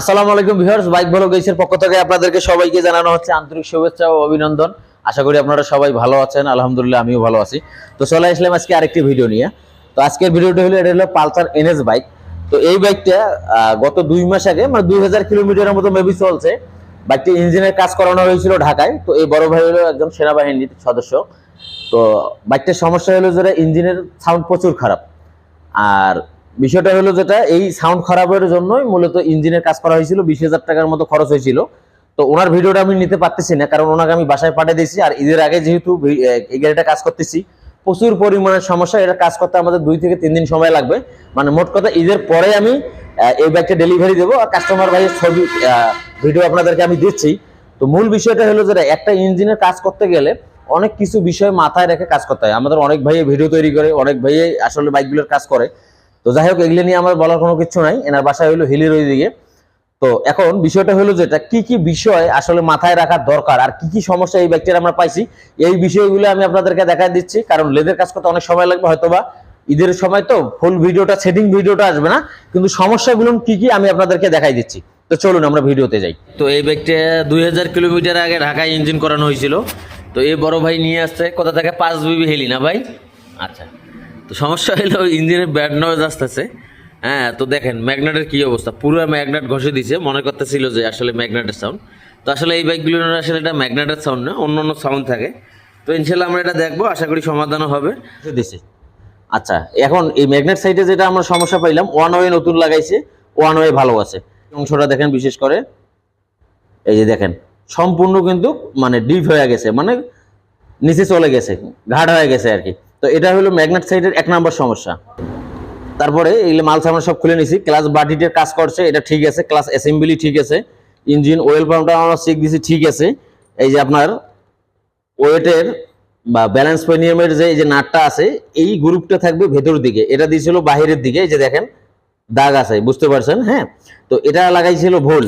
আসসালামু আলাইকুম viewers, bike ভালো গেছের পক্ষ থেকে আপনাদেরকে সবাইকে জানানো হচ্ছে আন্তরিক শুভেচ্ছা ও অভিনন্দন। আশা করি আপনারা সবাই ভালো আছেন, আলহামদুলিল্লাহ আমিও ভালো আছি। তো চলে আসলাম আজকে আরেকটি ভিডিও নিয়ে। তো আজকের ভিডিওটা হলো, এটা হলো পালসার এনএস বাইক। তো এই বাইকটা গত দুই মাস আগে মানে দুই হাজার কিলোমিটারের মতো মেবি চলছে। বাইকটি ইঞ্জিনের কাজ করানো হয়েছিল ঢাকায়। তো এই বড় ভাই হলো একজন সেনাবাহিনীর সদস্য। তো বাইকটার সমস্যা হলো যেটা ইঞ্জিনের সাউন্ড প্রচুর খারাপ। আর বিষয়টা হলো যেটা, এই সাউন্ড খারাপের জন্যই মূলত ইঞ্জিনের কাজ করা হয়েছিল, বিশ হাজার টাকার মতো খরচ হয়েছিল। তো ওনার ভিডিওটা আমি নিতে পারতেছি না, কারণ ওনাকে আমি বাসায় পাঠিয়ে দিয়েছি, আর ঈদের আগে যেহেতু এই গাড়িটা কাজ করতেছি, প্রচুর পরিমাণের সমস্যা, এটা কাজ করতে আমাদের দুই থেকে তিন দিন সময় লাগবে। মানে মোট কথা, ঈদের পরে আমি এই ব্যাগটা ডেলিভারি দেবো, আর কাস্টমার ভাইয়ের ছবি ভিডিও আপনাদেরকে আমি দিচ্ছি। তো মূল বিষয়টা হলো যেটা, একটা ইঞ্জিনের কাজ করতে গেলে অনেক কিছু বিষয় মাথায় রেখে কাজ করতে হয়। আমাদের অনেক ভাইয়ে ভিডিও তৈরি করে, অনেক ভাইয়ে আসলে বাইকগুলোর কাজ করে। তো যাই হোক, এগুলো নিয়ে আমার বলার কোনো কিছু নাই। এনার বাসায় হলো হিলির ওই দিকে তো এখন বিষয়টা হলো যেটা, কি কি বিষয় আসলে মাথায় রাখার দরকার আর কি কি সমস্যা এই ব্যক্তির আমরা পাইছি, এই বিষয়গুলো আমি আপনাদেরকে দেখাই দিচ্ছি। কারণ লেদের কাজ করতে অনেক সময় লাগবে, হয়তোবা ঈদের সময় তো ফুল ভিডিওটা সেটিং ভিডিওটা আসবে না। কিন্তু সমস্যাগুলো কি কি আমি আপনাদেরকে দেখাই দিচ্ছি। তো চলুন আমরা ভিডিওতে যাই। তো এই ব্যক্তিটা দুই কিলোমিটার আগে ঢাকায় ইঞ্জিন করানো হয়েছিল। তো এই বড় ভাই নিয়ে আসছে, কোথা থেকে? পাঁচ বিবি হেলি না ভাই? আচ্ছা। তো সমস্যা হলো ইঞ্জিনের ব্যাড নয়েজ আসতেছে। হ্যাঁ তো দেখেন ম্যাগনেটের কী অবস্থা? পুরো ম্যাগনেট ঘষে দিছে, মনে করতেছিল যে আসলে ম্যাগনেটের সাউন্ড তো আসলে এই বাইকগুলোর আসলে এটা ম্যাগনেটের সাউন্ড না, অন্য অন্য সাউন্ড থাকে। তো ইনশাল্লাহ আমরা এটা দেখব, আশা করি সমাধানও হবে। দিছে। আচ্ছা এখন এই ম্যাগনেট সাইডে যেটা আমরা সমস্যা পাইলাম ওয়ান ওয়ে নতুন লাগাইছে ওয়ান ওয়ে ভালো আছে। অংশটা দেখেন বিশেষ করে। এই যে দেখেন, সম্পূর্ণ কিন্তু মানে ডিপ হয়ে গেছে মানে নিচে চলে গেছে, ঘাট হয়ে গেছে আর কি। তো এটা হলো ম্যাগনেট সাইডের এক নম্বর সমস্যা। তারপরে এগুলো মাল সামান সব খুলে নিছি ক্লাস বাটিটের কাজ করছে, এটা ঠিক আছে ক্লাস অ্যাসেম্বলি ঠিক আছে ইঞ্জিন ওয়েল পাম্পটা আমরা চেক দিছি, ঠিক আছে। এই যে আপনার ওয়েটের বা ব্যালেন্স পেনিয়ামের যে, এই যে নাটটা আছে, এই গ্রুপটা থাকবে ভেতর দিকে, এটা দিয়েছিল বাহিরের দিকে, এই যে দেখেন, দাগ আছে, বুঝতে পারছেন হ্যাঁ? তো এটা লাগাইছিল ভুল,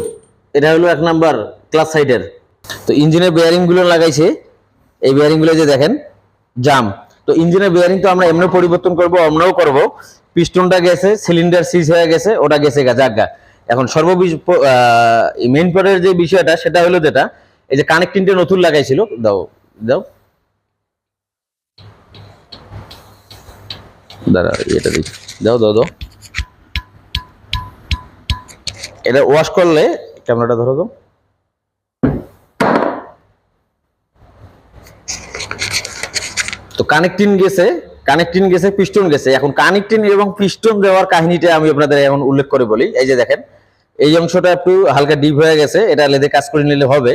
এটা হলো এক নাম্বার ক্লাস সাইডের তো ইঞ্জিনের বেয়ারিংগুলো লাগাইছে, এই বেয়ারিংগুলো যে দেখেন, জাম। তো ইঞ্জিনের বেয়ারিং তো আমরা এমনি পরিবর্তন করব, অমনও করব। পিস্টনটা গেছে সিলিন্ডার সিজ হয়ে গেছে, ওটা গেছে জাগা এখন সর্ববিষ মেইন পয়েন্টের যে বিষয়টা, সেটা হলো যেটা, এই যে কানেক্টিংটা নতুন লাগাইছিল, দাও দাও। দাঁড়া, এটা দাও দাও দাও। এটা ওয়াশ করলে, ক্যামেরাটা ধরো তো। তো কানেক্টিং গেছে কানেক্টিং গেছে পিস্টন গেছে। এখন কানেক্টিং এবং পিস্টন দেওয়ার কাহিনীটা আমি আপনাদের এখন উল্লেখ করে বলি। এই যে দেখেন, এই অংশটা একটু হালকা ডিপ হয়ে গেছে, এটা লেদে কাজ করে নিলে হবে।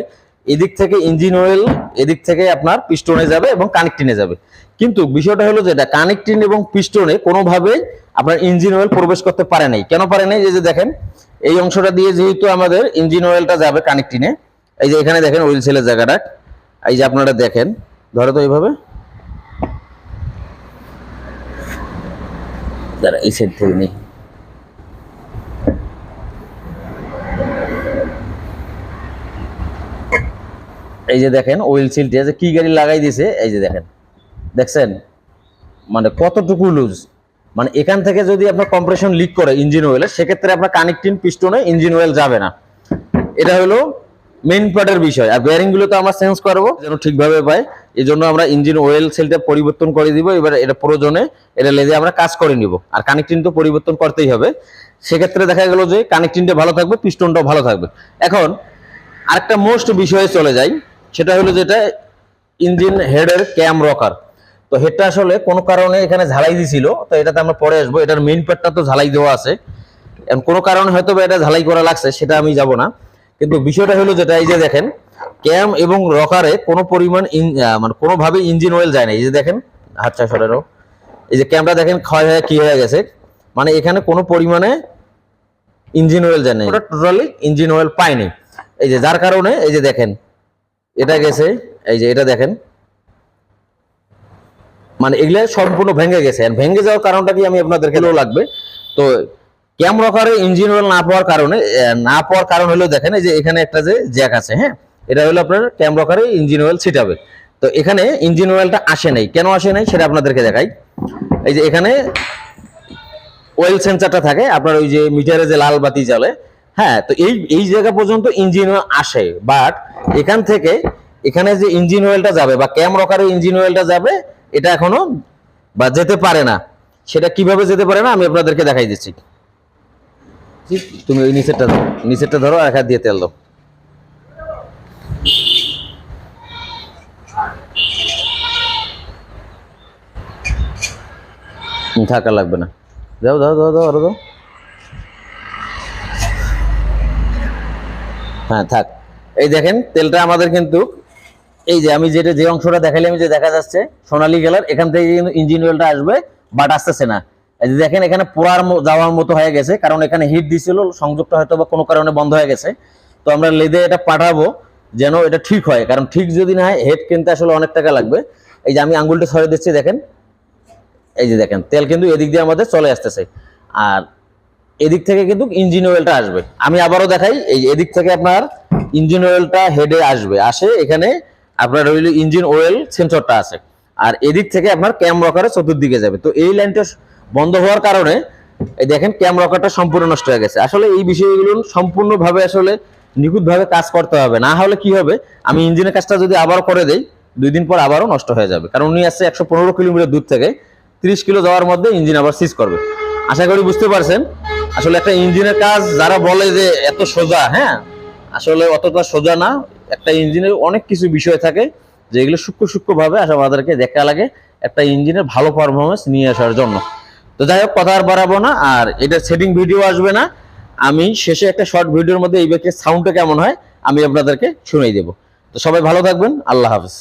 এদিক থেকে ইঞ্জিন অয়েল এদিক থেকে আপনার পিস্টনে যাবে এবং কানেক্টিনে যাবে। কিন্তু বিষয়টা হলো যেটা কানেক্টিং এবং পিস্টনে কোনোভাবেই আপনার ইঞ্জিন অয়েল প্রবেশ করতে পারে নাই। কেন পারে নাই? এই যে দেখেন, এই অংশটা দিয়ে যেহেতু আমাদের ইঞ্জিন অয়েলটা যাবে কানেক্টিনে এই যে এখানে দেখেন ওয়েল সেলের জায়গাটা। এই যে আপনারা দেখেন, ধরো তো এইভাবে। দাঁড়া এই সাইড থেকে নেই এই যে দেখেন ওয়েল সিলটি আছে, কি গাড়ি লাগাই দিয়েছে এই যে দেখেন। দেখছেন? মানে কতটুকু লুজ মানে এখান থেকে যদি আপনার কম্প্রেশন লিক করে ইঞ্জিন অয়েলে সেক্ষেত্রে আপনার কানেক্টিং পিস্টনে ইঞ্জিন অয়েল যাবে না। এটা হলো মেইন পার্টের বিষয়। আরগুলো তো আমরা চেঞ্জ করব, যেন ঠিকভাবে পাই। এই জন্য আমরা ইঞ্জিন অয়েল সেলটা পরিবর্তন করে দিব, এবার এটা প্রয়োজনে এটা লেদে আমরা কাজ করে নিব। আর কানেক্টিং তো পরিবর্তন করতেই হবে। সেক্ষেত্রে দেখা গেল যে কানেক্টিংটা ভালো থাকবে পিস্টনটাও ভালো থাকবে। এখন আরেকটা মোস্ট বিষয়ে চলে যাই, সেটা হলো যেটা ইঞ্জিন হেডের ক্যাম রকার তো হেডটা আসলে কোনো কারণে এখানে ঝালাই দিছিল, তো এটাতে আমরা পরে আসব। এটার মেইন পার্টটা তো ঝালাই দেওয়া আছে। কোনো কারণে হয়তো এটা ঝালাই করা লাগছে, সেটা আমি যাব না। কিন্তু বিষয়টা হলো যেটা, এই যে দেখেন ক্যাম এবং রকারে কোনো পরিমাণ মানে কোনোভাবে ইঞ্জিন অয়েল যায় না। এই যে দেখেন হাতটা সরেরও এই যে ক্যামটা দেখেন ক্ষয় হয়ে কি হয়ে গেছে? মানে এখানে কোনো পরিমাণে ইঞ্জিন অয়েল যায় না ওটা টোটালি ইঞ্জিন অয়েল পায়নি। এই যে যার কারণে এই যে দেখেন এটা গেছে এই যে এটা দেখেন। মানে এগুলো সম্পূর্ণ ভেঙে গেছে। আর ভেঙে যাওয়ার কারণটা কি আমি আপনাদেরকে লো লাগবে? তো ক্যাম রকারে ইঞ্জিন অয়েল না পাওয়ার কারণে না পাওয়ার কারণ হলেও দেখেন এই যে এখানে একটা যে জ্যাক আছে হ্যাঁ? এটা হলো আপনার ক্যাম রকারে ইঞ্জিন অয়েল ছিটাবে তো এখানে ইঞ্জিন অয়েলটা আসে নাই। কেন আসে নাই সেটা আপনাদেরকে দেখাই। এই যে এখানে ওয়েল সেন্সারটা থাকে, আপনার ওই যে মিটারে যে লাল বাতি জ্বলে। হ্যাঁ তো এই এই জায়গা পর্যন্ত ইঞ্জিন আসে। বাট এখান থেকে এখানে যে ইঞ্জিন অয়েলটা যাবে বা ক্যাম রকারে ইঞ্জিন অয়েলটা যাবে, এটা এখনও বা যেতে পারে না। সেটা কীভাবে যেতে পারে না আমি আপনাদেরকে দেখাই দিচ্ছি। তুমি ওই নিচেরটা ধরো। নিচেরটা ধরো এক হাত দিয়ে তেল দাও। থাকা লাগবে না। দাও দাও দাও দাও, আরও দাও। হ্যাঁ থাক। এই দেখেন, তেলটা আমাদের কিন্তু এই যে আমি যেটা যে অংশটা দেখালাম যে দেখা যাচ্ছে, সোনালি কালার, এখান থেকে কিন্তু ইঞ্জিন অয়েলটা আসবে বাট আসতেছে না। এই যে দেখেন, এখানে পোড়ার যাওয়ার মতো হয়ে গেছে, কারণ এখানে হিট দিছিল, সংযোগটা হয়তো বা কোনো কারণে বন্ধ হয়ে গেছে। তো আমরা লেদে এটা পাঠাবো যেন এটা ঠিক হয়। কারণ ঠিক যদি না হয় হেড কিনতে আসলে অনেক টাকা লাগবে। এই যে আমি আঙ্গুলটা সরে দিচ্ছি, দেখেন। এই যে দেখেন, তেল কিন্তু এদিক দিয়ে আমাদের চলে আসতেছে। আর এদিক থেকে কিন্তু ইঞ্জিন অয়েলটা আসবে। আমি আবারও দেখাই, এই এদিক থেকে আপনার ইঞ্জিন অয়েলটা হেডে আসবে। আসে এখানে আপনার হইল ইঞ্জিন অয়েল সেন্সরটা আছে। আর এদিক থেকে আপনার ক্যাম রকারে চতুর্দিকে যাবে। তো এই লাইনটা বন্ধ হওয়ার কারণে, এই দেখেন ক্যাম রকারটা সম্পূর্ণ নষ্ট হয়ে গেছে। আসলে এই বিষয়গুলো সম্পূর্ণভাবে আসলে নিখুঁতভাবে কাজ করতে হবে। না হলে কি হবে? আমি ইঞ্জিনের কাজটা যদি আবার করে দেই, দুই দিন পর আবারও নষ্ট হয়ে যাবে। কারণ উনি আসছে একশো পনেরো কিলোমিটার দূর থেকে, তিরিশ কিলো যাওয়ার মধ্যে ইঞ্জিন আবার সিজ করবে। আশা করি বুঝতে পারছেন? আসলে একটা ইঞ্জিনের কাজ যারা বলে যে এত সোজা হ্যাঁ? আসলে অতটা সোজা না। একটা ইঞ্জিনের অনেক কিছু বিষয় থাকে যেগুলো সূক্ষ্ম সূক্ষ্ম ভাবে আসলে আমাদেরকে দেখা লাগে, একটা ইঞ্জিনের ভালো পারফরমেন্স নিয়ে আসার জন্য। তো যাই হোক, কথা আর বাড়াবো না, আর এটা সেটিং ভিডিও আসবে না। আমি শেষে একটা শর্ট ভিডিওর মধ্যে এই ব্যাগের সাউন্ডটা কেমন হয়, আমি আপনাদেরকে শুনিয়ে দেবো। তো সবাই ভালো থাকবেন, আল্লাহ হাফিজ।